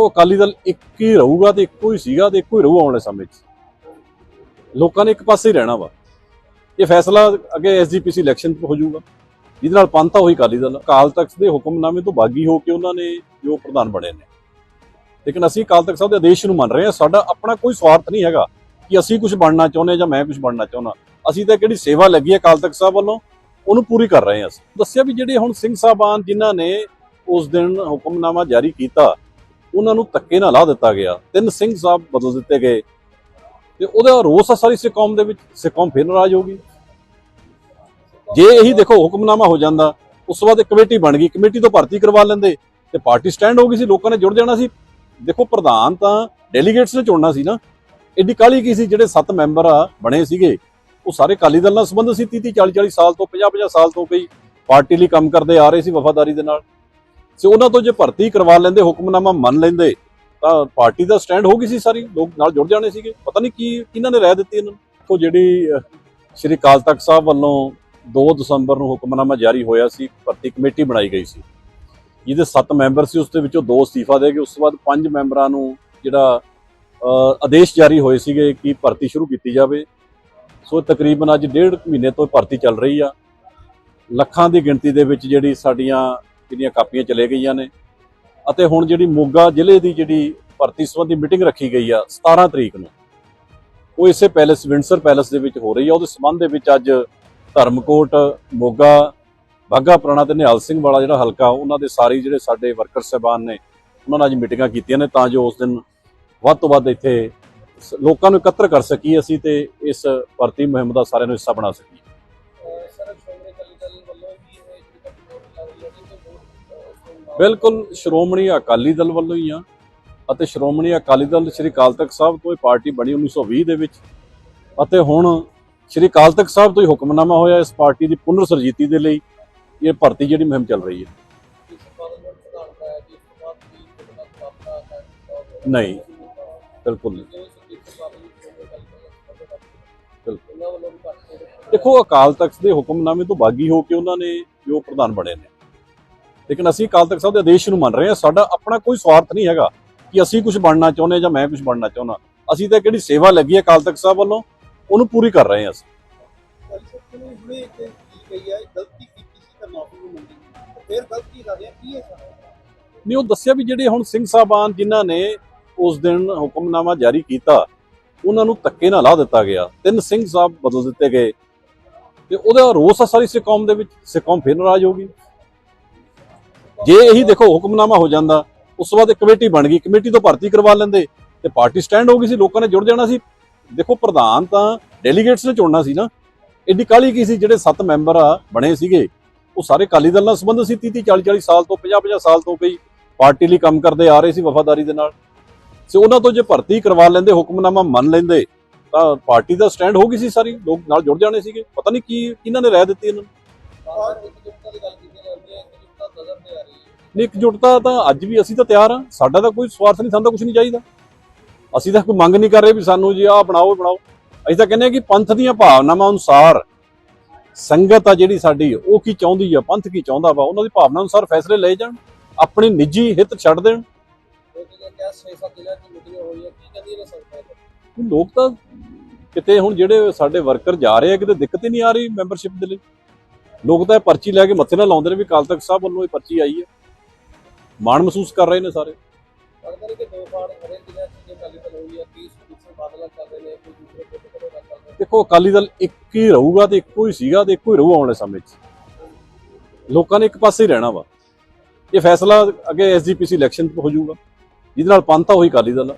ਦੇਖੋ, ਅਕਾਲੀ ਦਲ ਇੱਕ ਹੀ ਰਹੂਗਾ ਤੇ ਇੱਕੋ ਹੀ ਸੀਗਾ ਤੇ ਇੱਕੋ ਹੀ ਰਹੂ ਆਉਣ ਵਾਲੇ ਸਮੇਂ 'ਚ। ਲੋਕਾਂ ਨੇ ਇੱਕ ਪਾਸੇ ਹੀ ਰਹਿਣਾ ਵਾ। ਇਹ ਫੈਸਲਾ ਅੱਗੇ ਐਸਜੀਪੀਸੀ ਇਲੈਕਸ਼ਨ 'ਚ ਹੋ ਜਾਊਗਾ। ਜਿਹਦੇ ਨਾਲ ਪੰਥ ਹੋਈ ਅਕਾਲੀ ਦਲ, ਅਕਾਲ ਤਖਤ ਦੇ ਹੁਕਮਨਾਮੇ ਤੋਂ ਬਾਗੀ ਹੋ ਕੇ ਉਹਨਾਂ ਨੇ ਜੋ ਪ੍ਰਧਾਨ ਬਣੇ ਨੇ। ਲੇਕਿਨ ਅਸੀਂ ਅਕਾਲ ਤਖਤ ਸਾਹਿਬ ਦੇ ਆਦੇਸ਼ ਨੂੰ ਮੰਨ ਰਹੇ ਹਾਂ। ਸਾਡਾ ਆਪਣਾ ਕੋਈ ਸਵਾਰਥ ਨਹੀਂ ਹੈਗਾ ਕਿ ਅਸੀਂ ਕੁਝ ਬਣਨਾ ਚਾਹੁੰਦੇ ਜਾਂ ਮੈਂ ਕੁਝ ਬਣਨਾ ਚਾਹੁੰਦਾ। ਅਸੀਂ ਤਾਂ ਕਿਹੜੀ ਸੇਵਾ ਲੱਗੀ ਹੈ ਅਕਾਲ ਤਖਤ ਸਾਹਿਬ ਵੱਲੋਂ? ਉਹਨੂੰ ਪੂਰੀ ਕਰ ਰਹੇ ਹਾਂ ਅਸੀਂ। ਦੱਸਿਆ ਵੀ ਜਿਹੜੇ ਹੁਣ ਸਿੰਘ ਸਾਹਿਬਾਨ ਜਿਨ੍ਹਾਂ ਨੇ ਉਸ ਦਿਨ ਹੁਕਮਨਾਮਾ ਜਾਰੀ ਕੀਤਾ ਉਹਨਾਂ ਨੂੰ ਧੱਕੇ ਨਾਲ ਲਾ ਦਿੱਤਾ ਗਿਆ। ਤਿੰਨ ਸਿੰਘ ਸਾਹਿਬ ਬਦਲ ਦਿੱਤੇ ਗਏ। ਤੇ ਉਹਦਾ ਰੋਸ ਆ ਸਾਰੀ ਸਿੱਖ ਕੌਮ ਦੇ ਵਿੱਚ। ਸਿੱਖ ਕੌਮ ਫਿਰ ਨਾਰਾਜ਼ ਹੋ ਗਈ। ਜੇ ਇਹੀ ਦੇਖੋ, ਹੁਕਮਨਾਮਾ ਹੋ ਜਾਂਦਾ, ਉਸ ਤੋਂ ਬਾਅਦ ਇੱਕ ਕਮੇਟੀ ਬਣ ਗਈ। ਕਮੇਟੀ ਤੋਂ ਭਰਤੀ ਕਰਵਾ ਲੈਂਦੇ। ਤੇ ਪਾਰਟੀ ਸਟੈਂਡ ਹੋ ਗਈ ਸੀ, ਲੋਕਾਂ ਨੇ ਜੁੜ ਜਾਣਾ ਸੀ। ਦੇਖੋ, ਪ੍ਰਧਾਨ ਤਾਂ ਡੈਲੀਗੇਟਸ ਨੇ ਚੁਣਨਾ ਸੀ ਨਾ। ਐਡੀ ਕਾਲੀ ਕੀ ਸੀ? ਜਿਹੜੇ ਸੱਤ ਮੈਂਬਰ ਆ, ਬਣੇ ਸੀਗੇ। ਉਹ ਸਾਰੇ ਅਕਾਲੀ ਦਲ ਨਾਲ ਸੰਬੰਧ ਸੀ। 30 40 40 ਸਾਲ ਤੋਂ 50 50 ਸਾਲ ਤੋਂ ਕਈ ਪਾਰਟੀ ਲਈ ਕੰਮ ਕਰਦੇ ਆ ਰਹੇ ਸੀ ਵਫਾਦਾਰੀ ਦੇ ਨਾਲ। ਤੇ ਉਹਨਾਂ ਤੋਂ ਜੇ ਭਰਤੀ ਕਰਵਾ ਲੈਂਦੇ, ਹੁਕਮਨਾਮਾ ਮੰਨ ਲੈਂਦੇ, ਤਾਂ ਪਾਰਟੀ ਦਾ ਸਟੈਂਡ ਹੋ ਗਈ ਸੀ ਸਾਰੀ, ਲੋਕ ਨਾਲ ਜੁੜ ਜਾਣੇ ਸੀਗੇ। ਪਤਾ ਨਹੀਂ ਕੀ, ਕਿਹਨਾਂ ਨੇ ਰਹਿ ਦਿੱਤੀ ਇਹਨਾਂ ਨੂੰ? ਦੇਖੋ ਜਿਹੜੀ ਸ਼੍ਰੀ ਅਕਾਲ ਤਖਤ ਸਾਹਿਬ ਵੱਲੋਂ 2 ਦਸੰਬਰ ਨੂੰ ਹੁਕਮਨਾਮਾ ਜਾਰੀ ਹੋਇਆ ਸੀ, ਭਰਤੀ ਕਮੇਟੀ ਬਣਾਈ ਗਈ ਸੀ। ਜਿਹਦੇ 7 ਮੈਂਬਰ ਸੀ, ਉਸ ਦੇ ਵਿੱਚੋਂ 2 ਅਸਤੀਫਾ ਦੇ ਗਏ, ਉਸ ਤੋਂ ਬਾਅਦ 5 ਮੈਂਬਰਾਂ ਨੂੰ ਜਿਹੜਾ ਆਦੇਸ਼ ਜਾਰੀ ਹੋਏ ਸੀਗੇ ਕਿ ਭਰਤੀ ਸ਼ੁਰੂ ਕੀਤੀ ਜਾਵੇ। ਸੋ ਤਕਰੀਬਨ ਅੱਜ ਡੇਢ ਮਹੀਨੇ ਤੋਂ ਭਰਤੀ ਚੱਲ ਰਹੀ ਆ। ਲੱਖਾਂ ਦੀ ਗਿਣਤੀ ਦੇ ਵਿੱਚ ਜਿਹੜੀ ਸਾਡੀਆਂ ਜਿਹੜੀਆਂ ਕਾਪੀਆਂ ਚਲੇ ਗਈਆਂ ਨੇ ਅਤੇ ਹੁਣ ਜਿਹੜੀ ਮੋਗਾ ਜ਼ਿਲ੍ਹੇ ਦੀ ਜਿਹੜੀ ਭਰਤੀ ਸੰਬੰਧੀ ਮੀਟਿੰਗ ਰੱਖੀ ਗਈ ਆ 17 ਤਰੀਕ ਨੂੰ, ਉਹ ਇਸੇ ਪੈਲੇਸ, ਵਿੰਡਸਰ ਪੈਲੇਸ ਦੇ ਵਿੱਚ ਹੋ ਰਹੀ ਆ। ਉਹਦੇ ਸੰਬੰਧ ਦੇ ਵਿੱਚ ਅੱਜ ਧਰਮਕੋਟ, ਮੋਗਾ ਬਾਗਾ ਪੁਰਾਣਾ ਤੇ ਨਿਹਾਲ ਸਿੰਘ ਵਾਲਾ ਜਿਹੜਾ ਹਲਕਾ, ਉਹਨਾਂ ਦੇ ਸਾਰੇ ਜਿਹੜੇ ਸਾਡੇ ਵਰਕਰ ਸਹਿਬਾਨ ਨੇ, ਉਹਨਾਂ ਨਾਲ ਅੱਜ ਮੀਟਿੰਗਾਂ ਕੀਤੀਆਂ ਨੇ ਤਾਂ ਜੋ ਉਸ ਦਿਨ ਵੱਧ ਤੋਂ ਵੱਧ ਇੱਥੇ ਸ- ਲੋਕਾਂ ਨੂੰ ਇਕੱਤਰ ਕਰ ਸਕੀਏ ਅਸੀਂ ਤੇ ਇਸ ਭਰਤੀ ਮੁਹਿੰਮ ਦਾ ਸਾਰਿਆਂ ਨੂੰ ਹਿੱਸਾ ਬਣਾ ਸਕੀਏ। ਬਿਲਕੁਲ ਸ਼੍ਰੋਮਣੀ ਅਕਾਲੀ ਦਲ ਵੱਲੋਂ ਹੀ ਆ ਅਤੇ ਸ਼੍ਰੋਮਣੀ ਅਕਾਲੀ ਦਲ ਸ਼੍ਰੀ ਅਕਾਲ ਤਖਤ ਸਾਹਿਬ ਤੋਂ ਇਹ ਪਾਰਟੀ ਬਣੀ 1920 ਦੇ ਵਿੱਚ। ਅਤੇ ਹੁਣ ਸ਼੍ਰੀ ਅਕਾਲ ਤਖਤ ਸਾਹਿਬ ਤੋਂ ਹੀ ਹੁਕਮਨਾਮਾ ਹੋਇਆ ਇਸ ਪਾਰਟੀ ਦੀ ਪੁਨਰ ਸਰਜੀਤੀ ਦੇ ਲਈ। ਇਹ ਭਰਤੀ ਜਿਹੜੀ ਮੁਹਿੰਮ ਚੱਲ ਰਹੀ ਹੈ। ਨਹੀਂ, ਬਿਲਕੁਲ ਨਹੀਂ। ਬਿਲਕੁਲ। ਦੇਖੋ ਅਕਾਲ ਤਖਤ ਦੇ ਹੁਕਮਨਾਮੇ ਤੋਂ ਬਾਗੀ ਹੋ ਕੇ ਉਹਨਾਂ ਨੇ ਜੋ ਪ੍ਰਧਾਨ ਬਣੇ ਨੇ। ਲੇਕਿਨ ਅਸੀਂ ਅਕਾਲ ਤਖਤ ਸਾਹਿਬ ਦੇ ਆਦੇਸ਼ ਨੂੰ ਮੰਨ ਰਹੇ ਹਾਂ। ਸਾਡਾ ਆਪਣਾ ਕੋਈ ਸਵਾਰਥ ਨਹੀਂ ਹੈਗਾ ਕਿ ਅਸੀਂ ਕੁਝ ਬਣਨਾ ਚਾਹੁੰਦੇ ਜਾਂ ਮੈਂ ਕੁਝ ਬਣਨਾ ਚਾਹੁੰਦਾ। ਅਸੀਂ ਤਾਂ ਕਿਹੜੀ ਸੇਵਾ ਲੱਗੀ ਹੈ ਅਕਾਲ ਤਖਤ ਸਾਹਿਬ ਵੱਲੋਂ? ਉਹਨੂੰ ਪੂਰੀ ਕਰ ਰਹੇ ਹਾਂ ਅਸੀਂ। ਅਕਾਲੀ ਨਹੀਂ, ਉਹ ਦੱਸਿਆ ਵੀ ਜਿਹੜੇ ਹੁਣ ਸਿੰਘ ਸਾਹਿਬਾਨ ਜਿਨ੍ਹਾਂ ਨੇ ਉਸ ਦਿਨ ਹੁਕਮਨਾਮਾ ਜਾਰੀ ਕੀਤਾ, ਉਹਨਾਂ ਨੂੰ ਧੱਕੇ ਨਾਲ ਲਾ ਦਿੱਤਾ ਗਿਆ। ਤਿੰਨ ਸਿੰਘ ਸਾਹਿਬ ਬਦਲ ਦਿੱਤੇ ਗਏ। ਤੇ ਉਹਦਾ ਰੋਸ ਆ ਸਾਰੀ ਸਿੱਖ ਕੌਮ ਦੇ ਵਿੱਚ। ਸਿੱਖ ਕੌਮ ਫਿਰ ਨਾਰਾਜ਼ ਹੋ ਗਈ। ਜੇ ਇਹੀ ਦੇਖੋ ਹੁਕਮਨਾਮਾ ਹੋ ਜਾਂਦਾ, ਉਸ ਤੋਂ ਬਾਅਦ ਇੱਕ ਕਮੇਟੀ ਬਣ ਗਈ, ਕਮੇਟੀ ਤੋਂ ਭਰਤੀ ਕਰਵਾ ਲੈਂਦੇ, ਤੇ ਪਾਰਟੀ ਸਟੈਂਡ ਹੋ ਗਈ ਸੀ, ਲੋਕਾਂ ਨੇ ਜੁੜ ਜਾਣਾ ਸੀ। ਦੇਖੋ ਪ੍ਰਧਾਨ ਤਾਂ ਡੈਲੀਗੇਟਸ ਨੇ ਚੁਣਨਾ ਸੀ ਨਾ। ਐਡੀ ਕਾਲੀ ਕੀ ਸੀ, ਜਿਹੜੇ ਸੱਤ ਮੈਂਬਰ ਆ, ਬਣੇ ਸੀਗੇ, ਉਹ ਸਾਰੇ ਅਕਾਲੀ ਦਲ ਨਾਲ ਸੰਬੰਧ ਸੀ 30 40 40 ਸਾਲ ਤੋਂ 50 50 ਸਾਲ ਤੋਂ ਕਈ ਪਾਰਟੀ ਲਈ ਕੰਮ ਕਰਦੇ ਆ ਰਹੇ ਸੀ ਵਫਾਦਾਰੀ ਦੇ ਨਾਲ। ਤੇ ਉਹਨਾਂ ਤੋਂ ਜੇ ਭਰਤੀ ਕਰਵਾ ਲੈਂਦੇ, ਹੁਕਮਨਾਮਾ ਮੰਨ ਲੈਂਦੇ, ਤਾਂ ਪਾਰਟੀ ਦਾ ਸਟੈਂਡ ਹੋ ਗਈ ਸੀ ਸਾਰੀ, ਲੋਕ ਨਾਲ ਜੁੜ ਜਾਣੇ ਸੀਗੇ। ਪਤਾ ਨਹੀਂ ਕੀ, ਕਿਹਨਾਂ ਨੇ ਰਹਿ ਦਿੱਤੀ ਇਹਨਾਂ ਨੂੰ? ਨਜ਼ਰ ਤੇ ਆ ਰਹੀ ਨਹੀਂ ਇਕਜੁੱਟਤਾ ਤਾਂ ਅੱਜ ਵੀ ਅਸੀਂ ਤਾਂ ਤਿਆਰ ਹਾਂ। ਸਾਡਾ ਤਾਂ ਕੋਈ ਸਵਾਰਥ ਨਹੀਂ, ਸਾਨੂੰ ਤਾਂ ਕੁਝ ਨਹੀਂ ਚਾਹੀਦਾ। ਅਸੀਂ ਤਾਂ ਕੋਈ ਮੰਗ ਨਹੀਂ ਕਰ ਰਹੇ ਵੀ ਸਾਨੂੰ ਜੀ ਆਹ ਬਣਾਓ ਬਣਾਓ। ਅਸੀਂ ਤਾਂ ਕਹਿੰਦੇ ਹਾਂ ਕਿ ਪੰਥ ਦੀਆਂ ਭਾਵਨਾਵਾਂ ਅਨੁਸਾਰ ਸੰਗਤ ਆ ਜਿਹੜੀ ਸਾਡੀ, ਉਹ ਕੀ ਚਾਹੁੰਦੀ ਆ? ਪੰਥ ਕੀ ਚਾਹੁੰਦਾ ਵਾ? ਉਹਨਾਂ ਦੀ ਭਾਵਨਾ ਅਨੁਸਾਰ ਫੈਸਲੇ ਲਏ ਜਾਣ, ਆਪਣੀ ਨਿੱਜੀ ਹਿੱਤ ਛੱਡ ਦੇਣ। ਲੋਕ ਤਾਂ ਕਿਤੇ ਹੁਣ ਜਿਹੜੇ ਸਾਡੇ ਵਰਕਰ ਜਾ ਰਹੇ ਆ, ਕਿਤੇ ਦਿੱਕਤ ਹੀ ਨਹੀਂ ਆ ਰਹੀ ਮੈਂਬਰਸ਼ਿਪ ਦੇ ਲਈ। ਲੋਕ ਤਾਂ ਇਹ ਪਰਚੀ ਲੈ ਕੇ ਮੱਥੇ ਨਾਲ ਲਾਉਂਦੇ ਨੇ ਵੀ ਅਕਾਲ ਤਖਤ ਸਾਹਿਬ ਵੱਲੋਂ ਇਹ ਪਰਚੀ ਆਈ ਹੈ। ਮਾਣ ਮਹਿਸੂਸ ਕਰ ਰਹੇ ਨੇ ਸਾਰੇ। ਲੱਗਦਾ ਨਹੀਂ ਕਿ ਦੋ ਫਾੜ ਹਰੇ ਜ਼ਿਲ੍ਹਿਆਂ 'ਚ ਜੇ ਅਕਾਲੀ ਦਲ ਹੋਈ ਹੈ 30 ਸੁਖਬੀਰ ਬਾਦਲ ਚੱਲ ਰਹੇ ਨੇ ਕੋਈ ਦੂਸਰੇ ਕੋਈ ਕਿਹੜੇ ਦਾ ਚੱਲ ਰਿਹਾ ਦੇਖੋ ਅਕਾਲੀ ਦਲ ਇੱਕ ਹੀ ਰਹੂਗਾ ਤੇ ਇੱਕੋ ਹੀ ਸੀਗਾ ਤੇ ਇੱਕੋ ਹੀ ਰਹੂ ਆਉਣ ਵਾਲੇ ਸਮੇਂ 'ਚ। ਲੋਕਾਂ ਨੇ ਇੱਕ ਪਾਸੇ ਹੀ ਰਹਿਣਾ ਵਾ। ਇਹ ਫੈਸਲਾ ਅੱਗੇ ਐਸਜੀਪੀਸੀ ਇਲੈਕਸ਼ਨ ਹੋ ਜਾਊਗਾ। ਜਿਹਦੇ ਨਾਲ ਪੰਥ ਹੋਈ ਅਕਾਲੀ ਦਲ